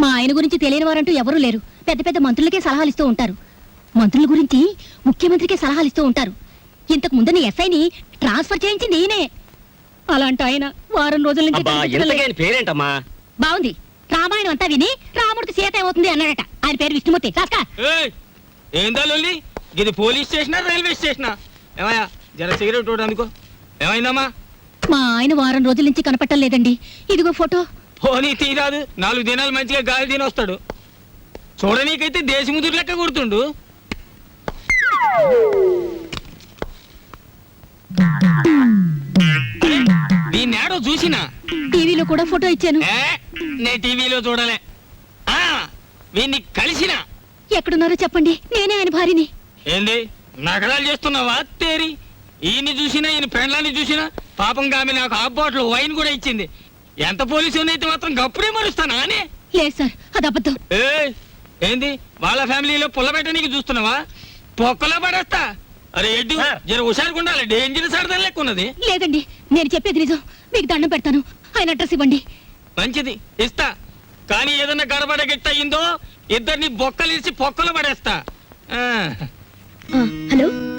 మా ఆయన గురించి తెలియని వారంటూ ఎవరూ లేరు. పెద్ద పెద్ద మంత్రులకే సలహాలు ఇస్తూ ఉంటారు. మంత్రుల గురించి ముఖ్యమంత్రికే సలహాలు ఇస్తూ ఉంటారు. ఇంతకు ముందున్న ఎస్ఐని ట్రాన్స్ఫర్ చేయించింది ఈయనే అలాంటి ఆయన వారం రోజుల నుంచి పేరేంటమ్మా? బాగుంది. రామాయణం అంతా విని రాముడికి సీత ఏమవుతుంది అన్నాడట. ఆయన పేరు విష్ణుమూర్తి. కాస్కా ఏయ్, ఏందా లొల్లి? ఇది పోలీస్ స్టేషనా రైల్వే స్టేషనా ఏమయ్యా జర సిగరెట్ ఏమైందమ్మా? మా ఆయన వారం రోజుల నుంచి కనపట్టం లేదండి. ఇదిగో ఫోటో. పోనీ తీరాదు నాలుగు దినాలు మంచిగా గాలి తిని వస్తాడు. చూడనీకైతే దేశముదురు లెక్క గుర్తుండు దీన్ని ఏడో చూసినా? టీవీలో కూడా ఫోటో ఇచ్చాను. ఏ నే టీవీలో చూడలే. ఆ వీన్ని కలిసిన? ఎక్కడున్నారో చెప్పండి. నేనే ఆయన భార్యని. ఏంది? నగరాలు చేస్తున్నావా? తేరి. ఈయన్ని చూసినా ఈయన పెండ్లాన్ని చూసినా పాపం గామి నాకు హాఫ్ బాటిల్ వైన్ కూడా ఇచ్చింది. ఎంత పోలీసు అయితే మాత్రం గప్పుడే మరుస్తానా అని? లేదు సార్ అది అబద్ధం. ఏయ్, ఏంది? వాళ్ళ ఫ్యామిలీలో పుల్లబెట్టనీకి చూస్తున్నావా? పొక్కలో పడేస్తా. అరే ఎడ్డు జర హుషారుగా ఉండాలి. డేంజర్ లెక్క ఉన్నది. లేదండి నేను చెప్పేది నిజం. మీకు దండం పెడతాను. ఆయన అడ్రస్ ఇవ్వండి. మంచిది ఇస్తా. కానీ ఏదన్నా గడబడ గిట్ట అయిందో ఇద్దరిని బొక్కలిసి పొక్కలు పడేస్తా.